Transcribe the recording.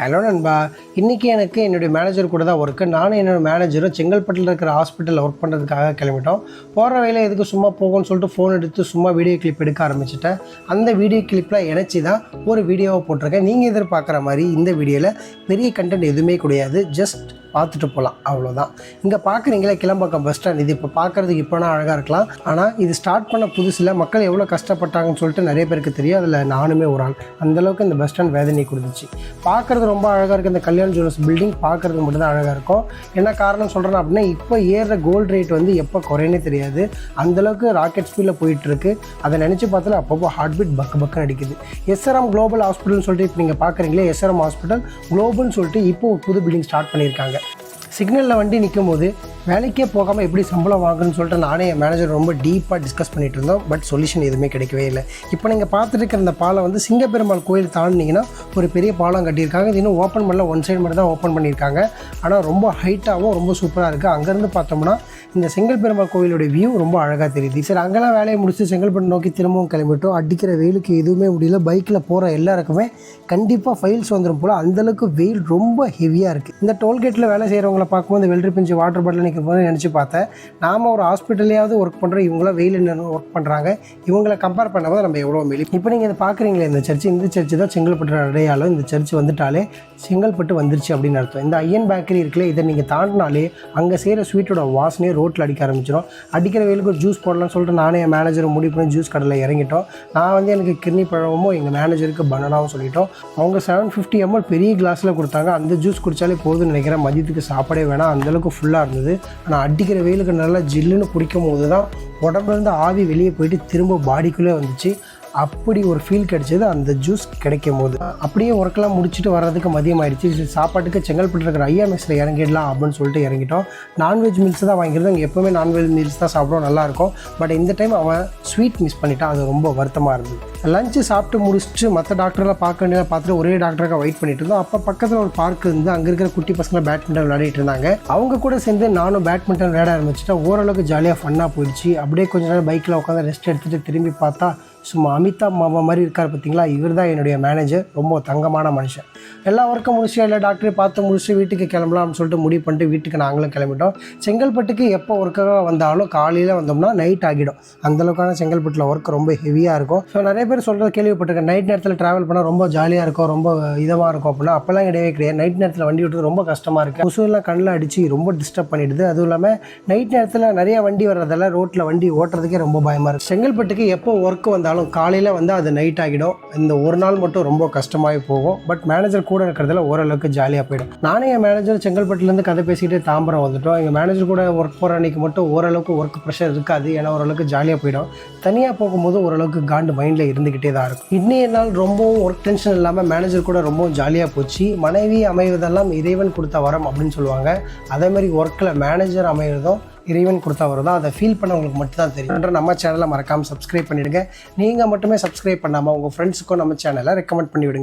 হ্যালোরেন বা இன்றைக்கி எனக்கு என்னுடைய மேனேஜர் கூட தான் ஒர்க்கு நானும் என்னோடய மேனேஜரும் செங்கல்பட்டில் இருக்கிற ஹாஸ்பிட்டலில் ஒர்க் பண்ணுறதுக்காக கிளம்பிட்டோம். போகிற வழியில் எதுக்கு சும்மா போகும்னு சொல்லிட்டு ஃபோன் எடுத்து சும்மா வீடியோ கிளிப் எடுக்க ஆரம்பிச்சிட்டேன். அந்த வீடியோ கிளிப்பில் இணைச்சி தான் ஒரு வீடியோவை போட்டிருக்கேன். நீங்கள் எதிர்பார்க்குற மாதிரி இந்த வீடியோவில் பெரிய கண்டென்ட் எதுவுமே கிடையாது. ஜஸ்ட் பார்த்துட்டு போகலாம் அவ்வளோதான் இங்கே பார்க்குறீங்களே கிளம்பாக்கம் பஸ் ஸ்டாண்ட் இது இப்போ பார்க்குறதுக்கு இப்போனா அழகாக இருக்கலாம். ஆனால் இது ஸ்டார்ட் பண்ண புதுசில் மக்கள் எவ்வளோ கஷ்டப்பட்டாங்கன்னு சொல்லிட்டு நிறைய பேருக்கு தெரியும். அதில் நானுமே ஒரு ஆள். அந்தளவுக்கு இந்த பஸ் ஸ்டாண்ட் வேதனை கொடுத்துச்சு. பார்க்குறது ரொம்ப அழகாக இருக்குது இந்த கல்யாண ஜுவல்ஸ் பில்டிங் பார்க்குறதுக்கு மட்டும் தான் அழகாக இருக்கும். என்ன காரணம் சொல்கிறேன் அப்படின்னா இப்போ ஏறுற கோல்டு ரேட் வந்து எப்போ குறையனே தெரியாது. அந்தளவுக்கு ராக்கெட் ஸ்பீடில் போயிட்டுருக்கு. அதை நினச்சி பார்த்தா அப்பப்போ ஹார்ட் பீட் பக்கு பக்கம் அடிக்குது. எஸ்ஆர்எம் குளோபல் ஹாஸ்பிட்டல்னு சொல்லிட்டு இப்போ நீங்கள் பார்க்குறீங்களே எஸ்ஆர்எம் ஹாஸ்பிட்டல் குளோபல்னு சொல்லிட்டு இப்போ புது பில்டிங் ஸ்டார்ட் பண்ணியிருக்காங்க. சிக்னலில் வண்டி நிற்கும் போது வேலைக்கே போகாமல் எப்படி சம்பளம் வாங்கணும்னு சொல்லிட்டு நானே என் மேனேஜர் ரொம்ப டீப்பாக டிஸ்கஸ் பண்ணிட்டு இருந்தோம். பட் சொல்யூஷன் எதுவுமே கிடைக்கவே இல்லை. இப்போ நீங்கள் பார்த்துட்டு இருக்கிற இந்த பாலம் வந்து சிங்கப்பெருமாள் கோயில் தாண்டினீங்கன்னா ஒரு பெரிய பாலம் கட்டியிருக்காங்க. இது இன்னும் ஓப்பன் பண்ணல. ஒன் சைடு மட்டும் தான் ஓப்பன் பண்ணியிருக்காங்க. ஆனால் ரொம்ப ஹைட்டாகவும் ரொம்ப சூப்பராக இருக்குது அங்கேருந்து பார்த்தோம்னா இந்த செங்கல் பெருமாள் வியூ ரொம்ப அழகாக தெரியுது. சரி அங்கெல்லாம் வேலையை முடிச்சு செங்கல்பட்டு நோக்கி திரும்பவும் கிளம்பிட்டோம். அடிக்கிற வெயிலுக்கு எதுவுமே முடியல. பைக்கில் போகிற எல்லாருக்குமே கண்டிப்பாக ஃபைல்ஸ் வந்துடும் போல். அந்தளவுக்கு வெயில் ரொம்ப ஹெவியாக இருக்குது இந்த டோல்கேட்டில் வேலை செய்கிறவங்கள பார்க்கும்போது வெல்ட்ரி பிஞ்சு வாட்டர் பாட்டில் நிற்கும் போது நினச்சி பார்த்தேன். நாம் ஒரு ஹாஸ்பிட்டல்லையாவது ஒர்க் பண்ணுறோம் இவங்களாம் வெயில் ஒர்க் பண்ணுறாங்க இவங்களை கம்பேர் பண்ணும்போது நம்ம எவ்வளோ மெலி. இப்போ நீங்கள் இதை பார்க்குறீங்களே இந்த சர்ச்சு இந்த சர்ச்சு தான் செங்கல்பட்டு அடையாளம். இந்த சர்ச் வந்துட்டாலே செங்கல்பட்டு வந்துருச்சு அப்படின்னு அர்த்தம். இந்த ஐயன் பேக்கரி இருக்குல்ல இதை நீங்கள் தாண்டினாலே அங்கே செய்கிற ஸ்வீட்டோட வாசனையே ரோட்டில் அடிக்க ஆரம்பிச்சிடும் அடிக்கிற வெயிலுக்கு ஒரு ஜூஸ் போடலாம்னு சொல்லிட்டு நானே என் மேனேஜரை முடிவு பண்ணி ஜூஸ் கடையில் இறங்கிட்டோம். நான் வந்து எனக்கு கிர்னி பழமும் எங்கள் மேனேஜருக்கு பனானாவும் சொல்லிட்டோம். அவங்க செவன் ஃபிஃப்டி எம்எல் பெரிய கிளாஸில் கொடுத்தாங்க. அந்த ஜூஸ் குடித்தாலே போதும்னு நினைக்கிறேன். மதியத்துக்கு சாப்பாடே வேணாம். அந்தளவுக்கு ஃபுல்லாக இருந்தது. ஆனால் அடிக்கிற வெயிலுக்கு நல்லா ஜில்லுன்னு குடிக்கும் போது தான் உடம்புலேருந்து ஆவி வெளியே போயிட்டு திரும்ப பாடிக்குள்ளே வந்துச்சு. அப்படி ஒரு ஃபீல் கிடைச்சது அந்த ஜூஸ் கிடைக்கும் போது. அப்படியே ஒர்க்கெல்லாம் முடிச்சுட்டு வர்றதுக்கு மதியம் ஆயிடுச்சு சரி, சாப்பாட்டுக்கு செங்கல்பட்டு இருக்கிற ஐயா மெஸ்ஸில் இறங்கிடலாம் அப்படின்னு சொல்லிட்டு இறங்கிட்டோம். நான்வெஜ் மீல்ஸ் தான் வாங்கிக்கிறது அங்கே எப்போவுமே நான்வெஜ் மீல்ஸ் தான் சாப்பிடுவோம் நல்லாயிருக்கும். பட் இந்த டைம் அவன் ஸ்வீட் மிஸ் பண்ணிட்டான். அது ரொம்ப வருத்தமாக இருந்தது. லஞ்சு சாப்பிட்டு முடிச்சுட்டு மற்ற டாக்டர்லாம் பார்க்க வேண்டிய பார்த்துட்டு ஒரே டாக்டருக்காக வெயிட் பண்ணிட்டு இருந்தோம். அப்போ பக்கத்தில் ஒரு பார்க் இருந்து அங்கே இருக்கிற குட்டி பசங்களை பேட்மிண்டன் விளையாடிட்டு இருந்தாங்க. அவங்க கூட சேர்ந்து நானும் பேட்மிண்டன் விளையாட ஆரம்பிச்சிட்டேன். ஓரளவுக்கு ஜாலியாக ஃபன்னாக போயிடுச்சு. அப்படியே கொஞ்ச நேரம் பைக்கில் உட்காந்து ரெஸ்ட் எடுத்துகிட்டு திரும்பி பார்த்தா சும்மா அமிதாப் மாமா மாதிரி இருக்கார் பார்த்தீங்களா? இவர் தான் என்னுடைய மேனேஜர் ரொம்ப தங்கமான மனுஷன். எல்லா ஒர்க்கும் முடிச்சு எல்லா டாக்டரையும் பார்த்து முடிச்சு வீட்டுக்கு கிளம்பலாம்னு சொல்லிட்டு முடிவு பண்ணிட்டு வீட்டுக்கு நாங்களும் கிளம்பிட்டோம். செங்கல்பட்டுக்கு எப்போ ஒர்க்காக வந்தாலும் காலையில் வந்தோம்னா நைட் ஆகிடும். அந்தளவுக்கான செங்கல்பட்டில் ஒர்க் ரொம்ப ஹெவியாக இருக்கும். ஸோ நிறைய பேர் சொல்கிறது கேள்விப்பட்டிருக்கேன். நைட் நேரத்தில் ட்ராவல் பண்ணால் ரொம்ப ஜாலியாக இருக்கும் ரொம்ப இதமாக இருக்கும் அப்படின்னா அப்போல்லாம் கிடையவே கிடையாது. நைட் நேரத்தில் வண்டி விட்டுறது ரொம்ப கஷ்டமாக இருக்குது கொசுவெல்லாம் கண்ணில் அடித்து ரொம்ப டிஸ்டர்ப் பண்ணிடுது. அதுவும் இல்லாமல் நைட் நேரத்தில் நிறைய வண்டி வர்றதால ரோட்டில் வண்டி ஓட்டுறதுக்கே ரொம்ப பயமாக இருக்குது செங்கல்பட்டுக்கு எப்போ ஒர்க் இருந்தாலும் காலையில் வந்து அது நைட் ஆகிடும். இந்த ஒரு நாள் மட்டும் ரொம்ப கஷ்டமாகி போகும். பட் மேனேஜர் கூட இருக்கிறதுல ஓரளவுக்கு ஜாலியாக போயிடும். நானே என் மேனேஜர் செங்கல்பட்டுலேருந்து கதை பேசிக்கிட்டே தாம்பரம் வந்துட்டோம். எங்கள் மேனேஜர் கூட ஒர்க் போகிற அன்றைக்கி மட்டும் ஓரளவுக்கு ஒர்க் ப்ரெஷர் இருக்காது. ஏன்னா ஓரளவுக்கு ஜாலியாக போயிடும். தனியாக போகும்போது ஓரளவுக்கு காண்டு மைண்டில் இருந்துக்கிட்டே தான் இருக்கும். இன்னைய நாள் ரொம்பவும் ஒர்க் டென்ஷன் இல்லாமல் மேனேஜர் கூட ரொம்பவும் ஜாலியாக போச்சு. மனைவி அமைவதெல்லாம் இறைவன் கொடுத்த வரம் அப்படின்னு சொல்லுவாங்க. அதே மாதிரி ஒர்க்கில் மேனேஜர் அமைகிறதும் இறைவன் கொடுத்தா தான் அதை ஃபீல் பண்ணவங்களுக்கு மட்டும் தான் தெரியும் நம்ம சேனலை மறக்காமல் சப்ஸ்கிரைப் பண்ணிவிடுங்க நீங்கள் மட்டுமே சப்ஸ்கிரைப் பண்ணாமல் உங்கள் ஃப்ரெண்ட்ஸுக்கும் நம்ம சேனலை ரெக்கமெண்ட் பண்ணிவிடுங்க.